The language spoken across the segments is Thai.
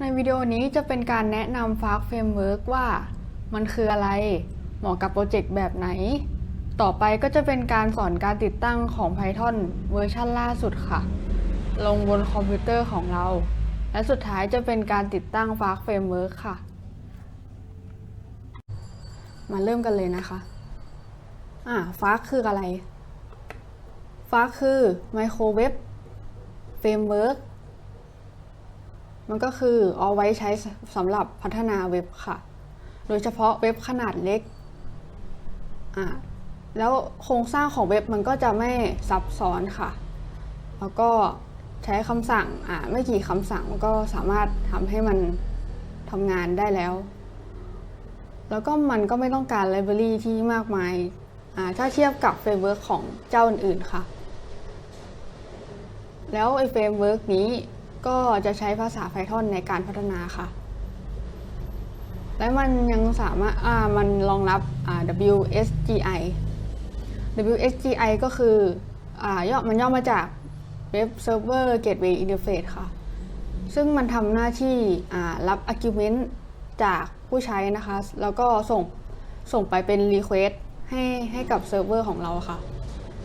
ในวิดีโอนี้จะเป็นการแนะนำ Fast Framework ว่ามันคืออะไร เหมาะกับโปรเจกต์แบบไหน ต่อไปก็จะเป็นการสอนการติดตั้งของ Python เวอร์ชันล่าสุดค่ะ ลงบนคอมพิวเตอร์ของเรา และสุดท้ายจะเป็นการติดตั้ง Fast Framework ค่ะ มาเริ่มกันเลยนะคะ อ่า Fast คืออะไร Fast คือ Microwave Framework มันก็คือเอาไว้ใช้สำหรับพัฒนาเว็บค่ะ โดยเฉพาะเว็บขนาดเล็กอ่าแล้วโครงสร้างของเว็บมันก็จะไม่ซับซ้อนค่ะ แล้วก็ใช้คำสั่งอ่าไม่กี่คำสั่งก็สามารถทำให้มันทำงานได้แล้ว แล้วก็มันก็ไม่ต้องการไลบรารีที่มากมายอ่าถ้าเทียบกับเฟรมเวิร์กของเจ้าอื่นๆค่ะ แล้วไอเฟรมเวิร์กนี้ ก็จะใช้ภาษา Python ในการพัฒนาค่ะ และมันยังสามารถอ่ามันรองรับอ่า WSGI WSGI ก็คืออ่าย่อมันย่อมาจาก Web Server Gateway Interface ค่ะ ซึ่งมันทำหน้าที่อ่ารับ argument จากผู้ใช้นะคะ แล้วก็ส่งส่งไปเป็น request ให้ให้กับเซิร์ฟเวอร์ของเราค่ะ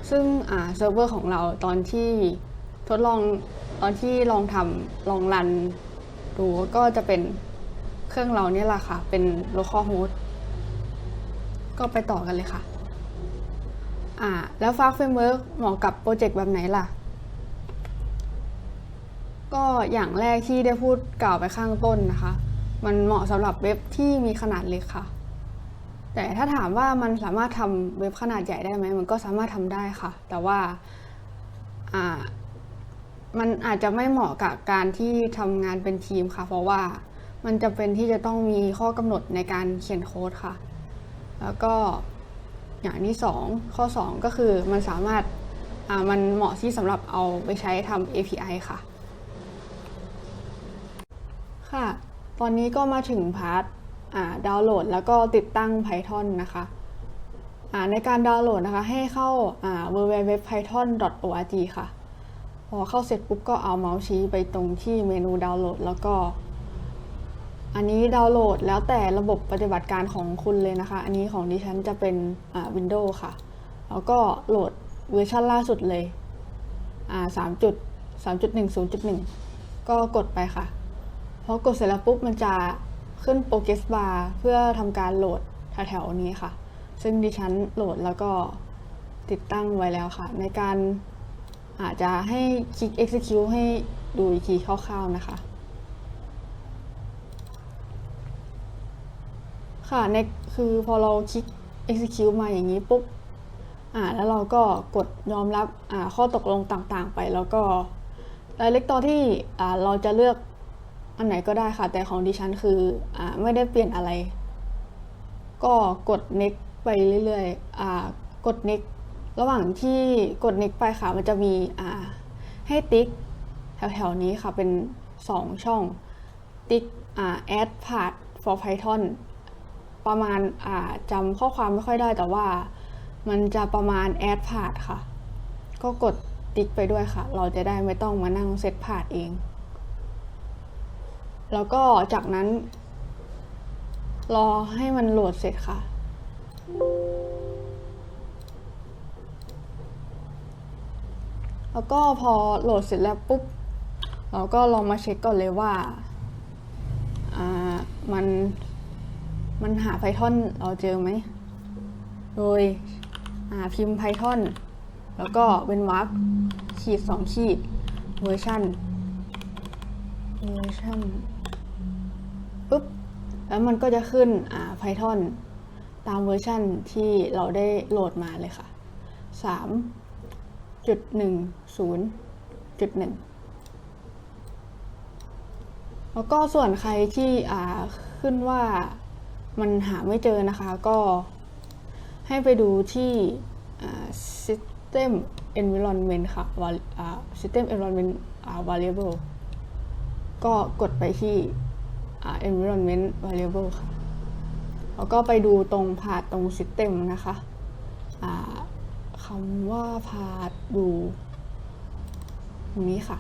ซึ่งอ่าเซิร์ฟเวอร์ของเราตอนที่ทดลอง ตอนที่ลองทำลองรันดูก็จะเป็นเครื่องเราเนี่ยแหละค่ะ เป็น local host ก็ไปต่อกันเลยค่ะ อ่า แล้ว Fast Framework เหมาะกับโปรเจกต์แบบไหนล่ะ ก็อย่างแรกที่ได้พูดกล่าวไปข้างต้นนะคะ มันเหมาะสำหรับเว็บที่มีขนาดเล็กค่ะ แต่ถ้าถามว่ามันสามารถทำเว็บขนาดใหญ่ได้ไหม มันก็สามารถทำได้ค่ะ แต่ว่า อ่า มันอาจจะไม่เหมาะกับการที่ทำงานเป็นทีมค่ะ เพราะว่ามันจะเป็นที่จะต้องมีข้อกำหนดในการเขียนโค้ดค่ะ แล้วก็อย่างที่สองข้อ 2 ก็คือมันสามารถอ่ามันเหมาะที่สำหรับเอาไปใช้ทำ API ค่ะ ค่ะ ตอนนี้ก็มาถึงพาร์ทอ่าดาวน์โหลดแล้วก็ติดตั้ง Python นะคะอ่าในการดาวน์โหลดนะคะให้เข้าอ่า www.python.org ค่ะ พอเข้าเสร็จปุ๊บก็เอาเมาส์ชี้ไปตรงที่เมนูดาวน์โหลด แล้วก็ อันนี้ดาวน์โหลดแล้วแต่ระบบปฏิบัติการของคุณเลยนะคะ อันนี้ของดิฉันจะเป็นอ่า Windows ค่ะ แล้วก็โหลดเวอร์ชันล่าสุดเลยอ่าสามจุดสามจุดหนึ่งศูนย์จุดหนึ่งก็กดไปค่ะพอกดเสร็จแล้วปุ๊บมันจะขึ้นโปรเกสบาร์เพื่อทำการโหลดแถวๆนี้ค่ะ ซึ่งดิฉันโหลดแล้วก็ติดตั้งไว้แล้วค่ะ ในการ อาจจะให้คลิก execute ให้ดูอีกทีคร่าวๆนะคะ ค่ะในคือพอเราคลิก execute มาอย่างนี้ปุ๊บอ่าแล้วเราก็กดยอมรับอ่าข้อตกลงต่างๆ ไปแล้วก็รายเล็กตอที่อ่าเราจะเลือกอันไหนก็ได้ค่ะ แต่ของดิฉันคืออ่าไม่ได้เปลี่ยนอะไร ก็กด next ไปเรื่อยๆอ่ากด next ระหว่างที่กด next ไปค่ะ มันจะมีอ่าให้ติ๊กแถวๆนี้ค่ะ เป็น 2 ช่อง ติ๊กอ่า add part for python ประมาณอ่าจำข้อความไม่ค่อยได้แต่ว่า มันจะประมาณ add part ค่ะ ก็กดติ๊กไปด้วยค่ะ เราจะได้ไม่ต้องมานั่งเซตพาร์ทเอง แล้วก็จากนั้น รอให้มันโหลดเสร็จค่ะ แล้วก็พอโหลดเสร็จแล้วปุ๊บ เราก็ลองมาเช็คก่อนเลยว่าอ่ามันมันหา Python เราเจอไหม โดยอ่าพิมพ์ Python แล้วก็เป็นวรรคขีดสองขีดเวอร์ชันเวอร์ชันปุ๊บ แล้วมันก็จะขึ้นอ่า Python ตามเวอร์ชันที่เราได้โหลดมาเลยค่ะสาม จุดหนึ่งศูนย์จุดหนึ่งแล้วก็ส่วนใครที่อ่าขึ้นว่ามันหาไม่เจอนะคะก็ให้ไปดูที่ system environment ค่ะ system environment variable ก็กดไปที่ environment variable ค่ะ แล้วก็ไปดูตรงพาดตรง system นะคะำว่าพาดดูตรงนี้ค่ะ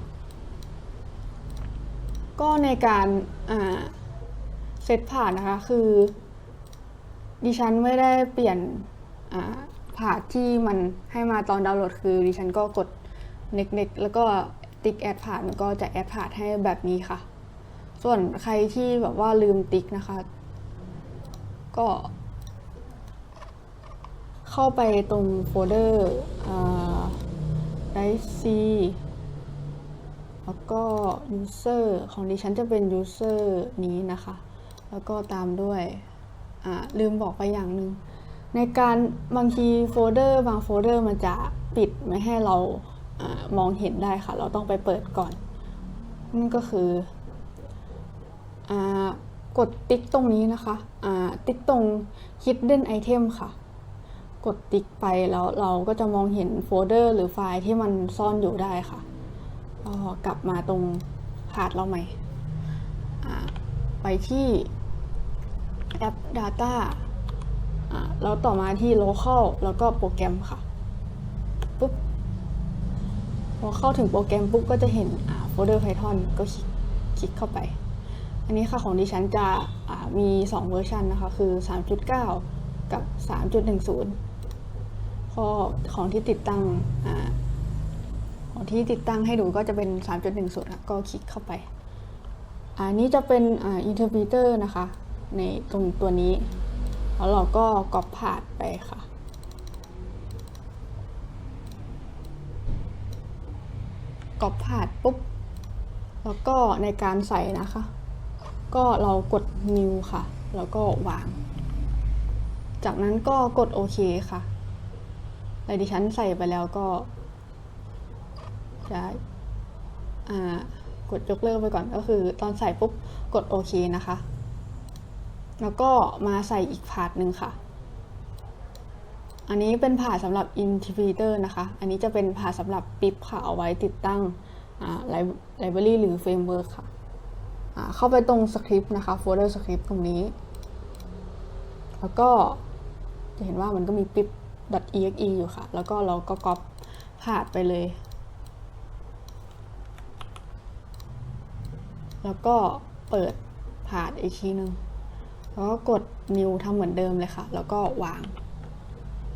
ก็ในการเซตผ่านนะคะคือ ดิฉันไม่ได้เปลี่ยนผ่านที่มันให้มาตอนดาวน์โหลด คือดิฉันก็กด next แล้วก็ติ๊กแอดผ่านก็จะแอดผ่านให้แบบนี้ค่ะ ส่วนใครที่แบบว่าลืมติ๊กนะคะ ก็ เข้าไปตรงโฟลเดอร์ไดซีแล้วก็ user ของดิฉันจะเป็น user นี้นะคะ แล้วก็ตามด้วยลืมบอกไปอย่างหนึ่งในการบางทีโฟลเดอร์บางโฟลเดอร์มันจะปิดไม่ให้เราอมองเห็นได้ค่ะ เราต้องไปเปิดก่อนนั่นก็คืออกดติ๊กตรงนี้นะคะติ๊กตรง hidden item ค่ะ กดติ๊กไปแล้วเราก็จะมองเห็นโฟลเดอร์หรือไฟล์ที่มันซ่อนอยู่ได้ค่ะก็กลับมาตรงพาดเราใหม่ไปที่แอป Data อ่าแล้วต่อมาที่ local แล้วก็โปรแกรมค่ะปุ๊บพอเข้าถึงโปรแกรมปุ๊บก็จะเห็นโฟลเดอร์ Python ก็คลิกคลิกเข้าไป อันนี้ค่ะของดิฉันจะมี 2 เวอร์ชันนะคะ คือ 3.9 กับ 3.10 พอของที่ติดตั้งอของที่ติดตั้งให้ดูก็จะเป็น 3.10ค่ะก็คลิกเข้าไป อันนี้จะเป็นอ่า interpreter นะคะ ในตรงตัวนี้ แล้วเราก็ก๊อปผ่านไปค่ะก๊อปผ่านปุ๊บ แล้วก็ในการใส่นะคะ ก็เรากด new ค่ะ แล้วก็วาง จากนั้นก็กดโอเคค่ะ แต่ดิฉันใส่ไปแล้วก็จะกดยกเลิกไปก่อนก็คือตอนใส่ปุ๊บกดโอเคนะคะ แล้วก็มาใส่อีกพาร์ทหนึ่งค่ะ อันนี้เป็นผ่าสำหรับ interpreter นะคะ อันนี้จะเป็นผ่าสำหรับปิ๊บค่ะ เอาไว้ติดตั้งไลบรารีหรือเฟรมเวิร์กค่ะ เข้าไปตรงสคริปต์นะคะโฟลเดอร์สคริปต์ตรงนี้ แล้วก็จะเห็นว่ามันก็มีปิ๊บ .exe อยู่ค่ะ แล้วก็เราก็ก๊อปผ่านไปเลย แล้วก็เปิดผ่านอีกทีนึงแล้วก็กด new ทำเหมือนเดิมเลยค่ะ แล้วก็วาง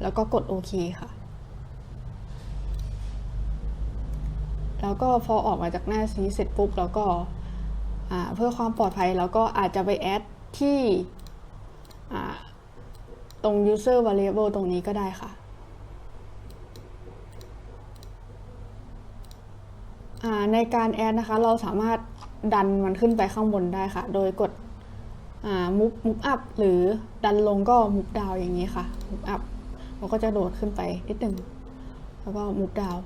แล้วก็กดโอเคค่ะ แล้วก็พอออกมาจากหน้าซีเสร็จปุ๊บแล้วก็เพื่อความปลอดภัยแล้วก็อาจจะไปแอดที่ ตรง user variable ตรงนี้ก็ได้ค่ะในการแอดนะคะ เราสามารถดันมันขึ้นไปข้างบนได้ค่ะ โดยกดมุกมุกอัพหรือดันลงก็มุกดาวอย่างนี้ค่ะมุกอัพเราก็จะโดดขึ้นไปนิดหนึ่งแล้วก็มุกดาว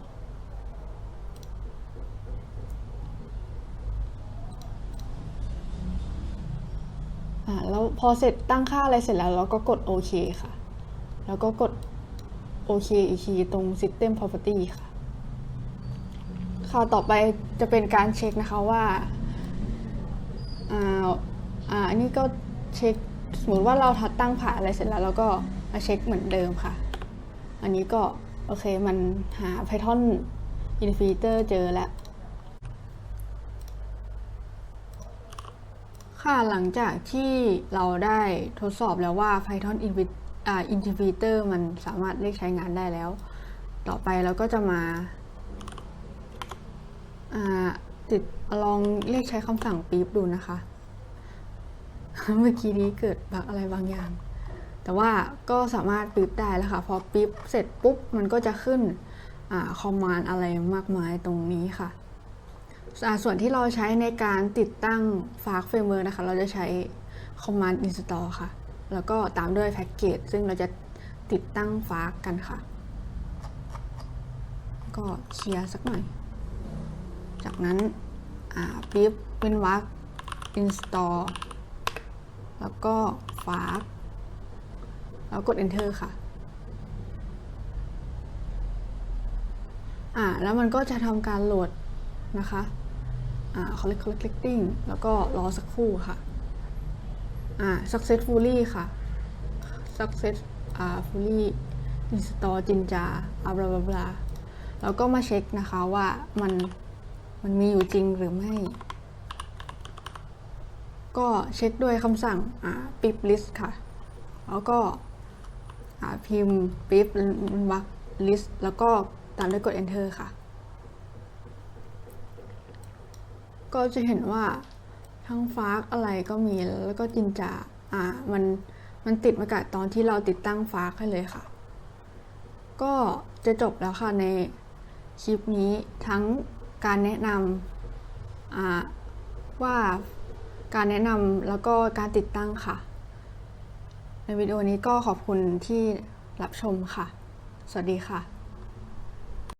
แล้วพอเสร็จตั้งค่าอะไรเสร็จแล้วเราก็กดโอเคค่ะ แล้วก็กดโอเคอีกทีตรง System Property ค่ะข่าวต่อไปจะเป็นการเช็คนะคะว่าอ่าอ่าอันนี้ก็เช็คสมมติว่าเราทัดตั้งผ่าอะไรเสร็จแล้วเราก็มาเช็คเหมือนเดิมค่ะ อันนี้ก็ โอเคมันหา Python Interpreter เจอแล้ว ค่ะหลังจากที่เราได้ทดสอบแล้วว่า Python Interpreter มันสามารถเรียกใช้งานได้แล้ว ต่อไปเราก็จะมาติดลองเรียกใช้คำสั่งปี๊บดูนะคะ เมื่อกี้นี้เกิดบักอะไรบางอย่าง แต่ว่าก็สามารถปี๊บได้แล้วค่ะพอปี๊บเสร็จปุ๊บ มันก็จะขึ้นคอมมานด์อะไรมากมายตรงนี้ค่ะ ส่วนที่เราใช้ในการติดตั้งฟาร์กเฟรมเวิร์นะคะ เราจะใช้ command install ค่ะ แล้วก็ตามด้วยแพ็กเกจซึ่งเราจะติดตั้งฟาร์กกันค่ะ ก็เคลียร์สักหน่อย จากนั้นปิ๊บเป็นวัก install แล้วก็ฟาร์กแล้วกด enter ค่ะอ่าแล้วมันก็จะทำการโหลด นะคะ อ่า collect collecting แล้วก็รอสักครู่ค่ะ อ่า successfully ค่ะ success อ่า fully install จินจาบลาบลาบลาแล้วก็มาเช็คนะคะว่ามันมันมีอยู่จริงหรือไม่ ก็เช็คด้วยคำสั่งปิบ list ค่ะ แล้วก็อ่าพิมพ์ปิบวัก list แล้วก็ตามด้วยกด enter ค่ะ ก็จะเห็นว่าทั้งฟากอะไรก็มีแล้วก็จินจาอ่ามันมันติดมากับตอนที่เราติดตั้งฟากให้เลยค่ะ ก็จะจบแล้วค่ะในคลิปนี้ทั้งการแนะนำอ่าว่าการแนะนำแล้วก็การติดตั้งค่ะ ในวิดีโอนี้ก็ขอบคุณที่รับชมค่ะ สวัสดีค่ะ